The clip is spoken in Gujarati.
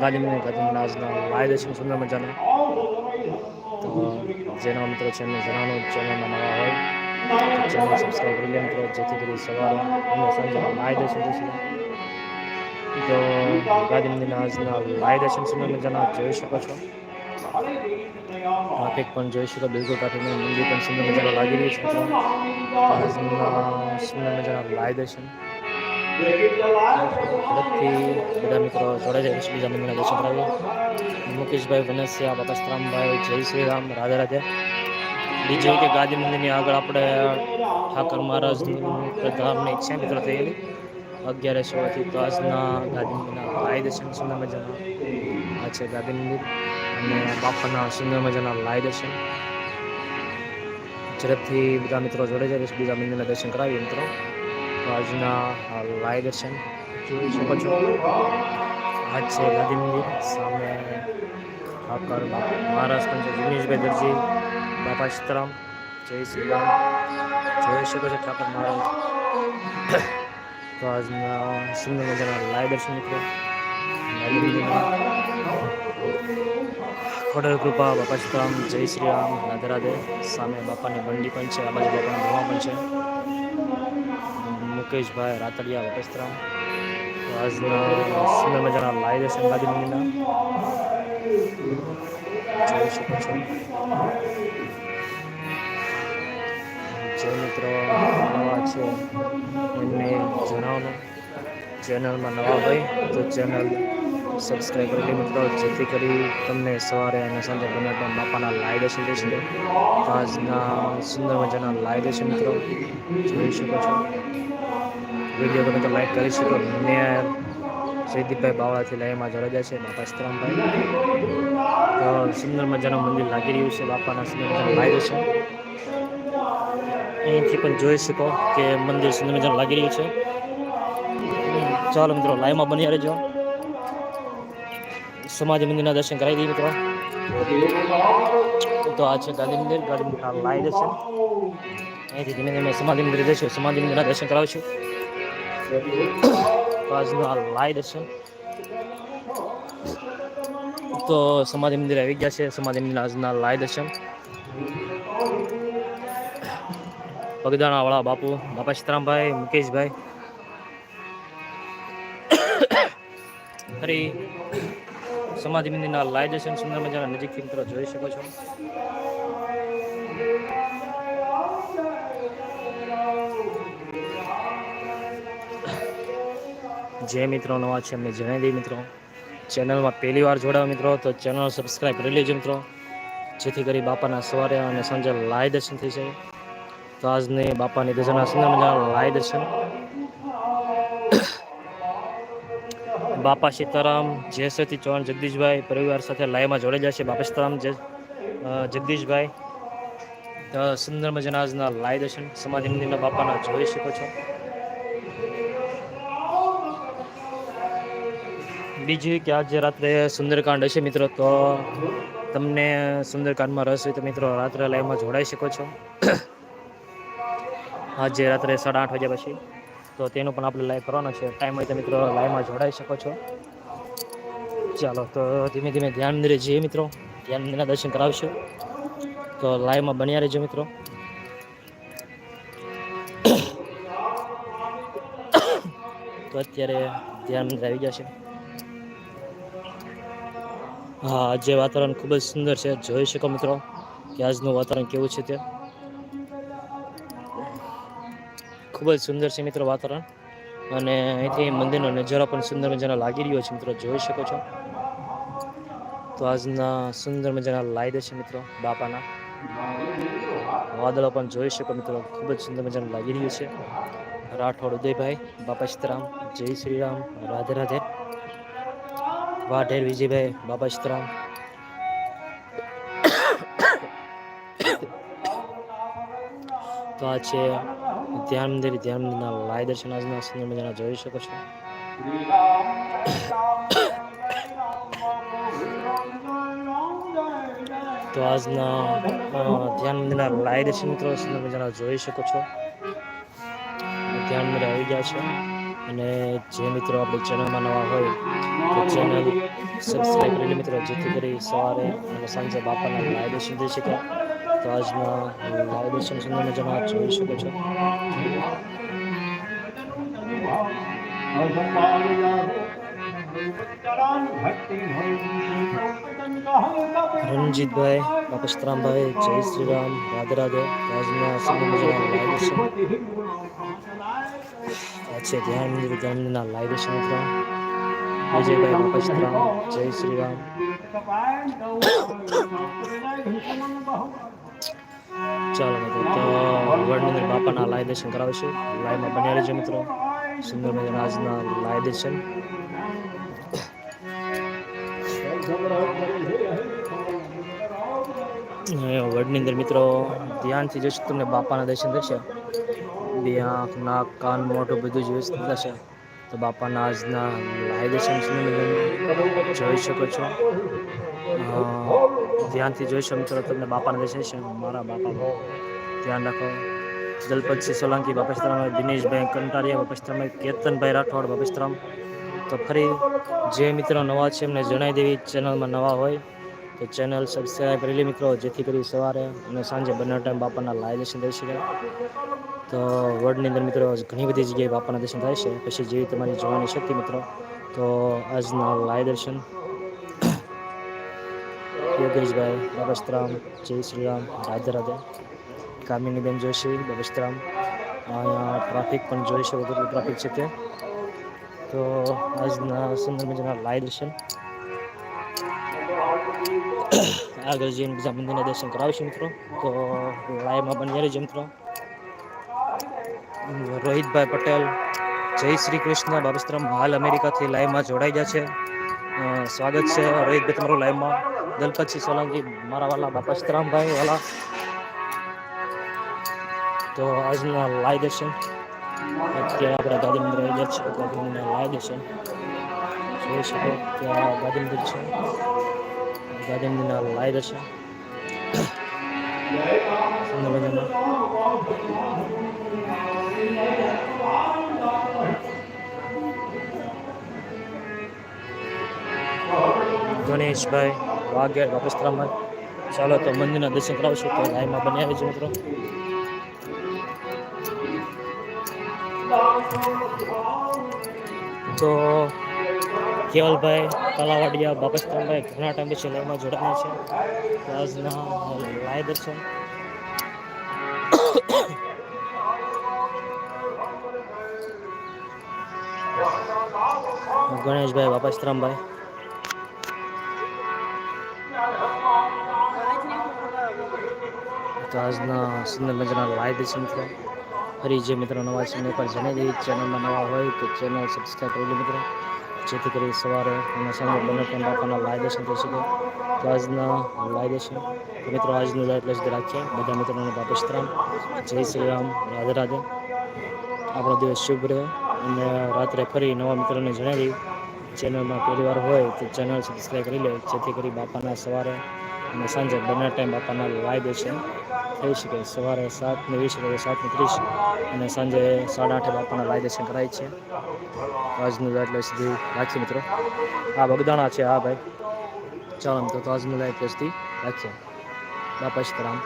ગાંધીનગર ગાંધીનગર આજના લાઈવ દર્શન સુંદર મજાના. તો જેના મિત્રો એમને જણાવવાનું ચેનલમાં નવા હોય. ચેનલ સબસ્ક્રાઈબ કરી લે મિત્રો, જેથી કરી સવારે અને સાંજે લાઈવ દર્શન થશે. તો ગાંધીનગરના આજના લાઈવ દર્શન સુંદર મજાના જોઈ શકો છો. ટ્રાફિક પણ જોઈ શકો, બિલકુલ ટ્રાફિકનું મંદિર પણ સુંદર મજાના લાગી રહ્યું છે આજના સુંદર મજાના લાઈવ ઝડપથી બધા મિત્રો જોડાઈ જાય. બીજા મંદિરના દર્શન કરાવીએ. મુકેશભાઈ, વનસ્યા બાપાસ્તરામભાઈ જય શ્રી રામ, રાધે રાધે. બીજું કે ગાંધી મંદિરની આગળ આપણે ઠાકર મહારાજની પ્રધાનની ઈચ્છા મિત્રો થયેલી. અગિયાર સોળથી તો આજના ગાંધી મંદિરના લાઈ દર્શન, સુંદર મજાના. આ છે ગાંધી મંદિર. અને બાપાના સુંદર મજાના લાઈ દર્શન. ઝડપથી બધા મિત્રો જોડે જાય બીજા મંદિરના દર્શન કરાવીએ મિત્રો. આજના લાઈ દર્શન જોઈ શકો છો. આજ છે ગાંધી મંદિર. સામે ઠાકર મહારાષ્ટ્ર છે. દિનેશભાઈ દરજી, બાપા સીતારામ, જય શ્રી રામ. જોઈ શકો છો ઠાકર મહારાજ. તો આજના સુંદર મજાના લાઈ દર્શન મિત્રો ખોડલ કૃપા, બાપા સીતારામ, જય શ્રી રામ, રાધે રાધે. સામે બાપાની બંડી પણ છે, આ બાજુ બાપાની ધોવા પણ છે. મુકેશભાઈ રાતડિયા વટેસ્ત્રા આજના સુંદર મજાના લાઈ દર્શન ગાંધી મંદિરના. જોઈ શકો છો જે મિત્રો નવા છે એમને જણાવવાનું ચેનલમાં નવા હોય તો ચેનલ સબસ્ક્રાઈબ કરી મિત્રો, જેથી કરી તમને સવારે અને સાંજે બંને ટાઈમ બાપાના લાઈ દર્શન શકે આજના સુંદર મજાના લાઈ દર્શન મિત્રો, જોઈ શકો છો. વીડિયો તમે તો લાઈક કરી શકો. મેં જયદીપભાઈ બાવળાથી લાઈમાં જોડાયા છે, બાપા સીતારામભાઈ તો સુંદર મજાનું મંદિર લાગી રહ્યું છે બાપાના સુંદર મજાનું લાઈ દર્શન અહીંથી પણ જોઈ શકો કે મંદિર સુંદર મજાનું લાગી રહ્યું છે. ચાલો મિત્રો લાઈવમાં બની રહેજો. સમાધિ મંદિરના દર્શન કરાવી દઈએ મિત્રો. તો આ છે ગાંધી મંદિર. ગાંધી મંદિરના લાઈ દર્શન અહીંથી ધીમે ધીમે સમાધિ મંદિર જઈશું. સમાધિ મંદિરના દર્શન કરાવશું. આજનું આ લાઈ દર્શન તો સમાધિ મંદિર આવી ગયા છે. સમાધિ મંદિર આજના લાઈ દર્શન પગદાણાવાળા બાપુ, બાપા સીતારામભાઈ, મુકેશભાઈ. ફરી સમાધિ મંદિરના લાઈ દર્શન સુંદર મજાના નજીકથી મિત્રો જોઈ શકો છો. જે મિત્રો નવા છે અમને જણાવી દઈએ મિત્રો. ચેનલમાં પહેલી વાર જોડાવા મિત્રો, તો ચેનલ સબસ્ક્રાઈબ કરી લેજો મિત્રો. જેથી કરી બાપાના સવારે અને સાંજે લાય દર્શન થઈ શકે તો આજની બાપાની દર્શનના સુંદર મજાના લાય દર્શન બાપા સીતારામ, જય જયસતી ચૌહાણ, જગદીશભાઈ પરિવાર સાથે લાઈવમાં જોડાઈ જશે બાપા સીતારામ, જય જગદીશભાઈ. તો સુંદર મજાના આજના લાઈ દર્શન સમાધિ મંદિરના બાપાના જોઈ શકો છો. બીજું કે આજે રાત્રે સુંદરકાંડ હશે મિત્રો, તો તમને સુંદરકાંડમાં રસ હોય તો મિત્રો રાત્રે લાઈવમાં જોડાઈ શકો છો. આજે રાત્રે સાડા આઠ વાગ્યા પછી તો તેનું પણ આપણે લાઈવ કરવાનો છે. ટાઈમ હોય તો મિત્રો લાઈવમાં જોડાઈ શકો છો. ચાલો, તો ધીમે ધીમે ધ્યાન મંદિરે જઈએ મિત્રો. ધ્યાન મંદિરના દર્શન કરાવશું. તો લાઈવમાં બન્યા રહેજો મિત્રો. તો અત્યારે ધ્યાન મંદિર આવી છે. હા, આજે વાતાવરણ ખૂબ જ સુંદર છે. જોઈ શકો મિત્રો કે આજનું વાતાવરણ કેવું છે તે ખૂબ જ સુંદર છે મિત્રો વાતાવરણ. અને અહીંથી મંદિરનો નજારો પણ સુંદર મજાનો લાગી રહ્યો છે મિત્રો. જોઈ શકો છો. તો આજના સુંદર મજાના લાયદે છે મિત્રો બાપાના. વાદળો પણ જોઈ શકો મિત્રો. ખૂબ જ સુંદર મજાનું લાગી રહ્યું છે. રાઠોડ ઉદયભાઈ, બાપા સીતારામ, જય શ્રી રામ રાધે રાધે. વાઢેર વિજયભાઈ, બાપા સીતારામ. તો આ છે ધ્યાન મંદિર ધ્યાન મંદિરના લાય દર્શન આજના સુંદર મજાના જોઈ શકો છો તો આજના અ, ધ્યાન મંદિરના લાય દર્શન મિત્રો સુંદર મજાના જોઈ શકો છો ધ્યાન મંદિર આવી ગયા છે અને જે મિત્રો આપણી ચેનલમાં નવા હોય તો ચેનલ સબસ્ક્રાઈબ કરી લે મિત્રો જેથી કરી સવારે અને સાંજે બાપાના લાઈવ દર્શન થઈ શકે તો આજના લાઈવ દર્શન સુંદર મજાના જોઈ શકો છો. રણજીતભાઈ બાપસ્તરામભાઈ જય શ્રી રામ રાધે. રાધે આજના સુંદર મજાના લાઈવ દર્શન આ છે ધ્યાન મંદિર મંદિરના લાઈવ દર્શન મિત્રો. વિજયભાઈ બાપસ્તરામ જય શ્રી રામ ચાલો મિત્રો, તો વડની અંદર બાપાના લાય દર્શન કરાવશે લાયમાં બન્યા રહેજો મિત્રો. સુંદર મજાના આજના લાય દર્શન. વડની અંદર મિત્રો, ધ્યાનથી જોશો તમને બાપાના દર્શન થશે. બે આંખ, નાક, કાન, મોઢું બધું જોઈ થશે. તો બાપાના આજના લાય દર્શન જોઈ શકો છો. ધ્યાનથી જોઈશો મિત્રો તમને બાપાને દર્શન છે, મારા બાપા ધ્યાન રાખો. દલપતસિંહ સોલંકી, બાપસ્તરામ, દિનેશભાઈ કંટારિયા, બાપસ્તરામ, કેતનભાઈ રાઠોડ, બાપસ્તરામ. તો ફરી જે મિત્રો નવા છે, એમને જણાવી દેવી, ચેનલમાં નવા હોય, તો ચેનલ સબસ્ક્રાઈબ કરેલી મિત્રો, જેથી કરી સવારે અને સાંજે બંને ટાઈમ બાપાના લાઈવ દર્શન થઈ શકે તો વર્લ્ડની અંદર મિત્રો ઘણી બધી જગ્યાએ બાપાના દર્શન થાય છે. પછી જેવી તમારી જોવાની શક્તિ મિત્રો, તો આજના લાઈવ દર્શન યોગેશભાઈ બાબસ્તરામ જય શ્રી રામ રાધે રાધે. કામિનીબેન જોશી બાબસ્તરામ અહીંયા ટ્રાફિક પણ જોઈ શકો કેટલું ટ્રાફિક છે તે તો આજના સુંદર મજાના લાઈવ દર્શન આગળ જઈને બીજા મંદિરના દર્શન કરાવીશું મિત્રો. તો લાઈવમાં બની રહેજો મિત્રો. રોહિતભાઈ પટેલ, જય શ્રી કૃષ્ણ બાબસ્તરામ હાલ અમેરિકાથી લાઈવમાં જોડાઈ ગયા છે. સ્વાગત છે રોહિતભાઈ તમારું લાઈવમાં દલપતસિંહ સોલંકી મારા વાલા બાપસ્તરામભાઈ વાલા તો આજના લાઈવ દર્શન અત્યારે આપણે ગાંધી મંદિર આવી ગયા છીએ ગાંધી મંદિરના લાઈવ દર્શન જોઈ શકો ત્યાં ગાંધી મંદિર છે ગાંધી મંદિરના લાઈવ દર્શન સુંદર મજાના ગણેશભાઈ વાઘેર વાપસ્ત્રામાં ચાલો, તો મંદિરના દર્શન કરાવશું. તો લાઈવમાં બન્યા છે મિત્રો. તો કેવલભાઈ, તલાવાડિયા બાપસ્તરામભાઈ ઘણા ટાઈમ પછી લાઈમાં જોડાયા છે. આજના લાઈવ દર્શન. ગણેશભાઈ બાપસ્તરામભાઈ તો આજના સુંદર મજાના લાઈવ મિત્રો ફરી જે મિત્રો નવા છે પણ જણાવી દઈએ. ચેનલમાં નવા હોય તો ચેનલ સબસ્ક્રાઈબ કરી લે મિત્રો. જેથી કરી સવારે અને સાંજે બંને ટાઈમ બાપાના લાઈવ દર્શન થઈ શકે. તો આજના દર્શન તો મિત્રો આજનું લાઈવ પ્લસ રાખીએ. બધા મિત્રોને બાપસ્તરામ જય શ્રી રામ. રાધે રાધે. આપણો દિવસ શુભ રહે. અને રાત્રે ફરી નવા મિત્રોને જણાવી ચેનલમાં પહેલી વાર હોય તો ચેનલ સબસ્ક્રાઈબ કરી લે. જેથી કરી બાપાના સવારે અને સાંજે બંને ટાઈમ બાપાના લાઈવ દર્શન થઈ શકે. સવારે સાત ને વીસ વાગે સાત ને ત્રીસ અને સાંજે સાડા આઠે બાપાના લાઈવ દર્શન કરાય છે. આજનું એટલે સુધી રાખીએ મિત્રો. આ બગદાણા છે, હા ભાઈ. ચાલો મિત્રો, તો આજનું લાઈવ સુધી રાખીએ. બાપા સીતારામ.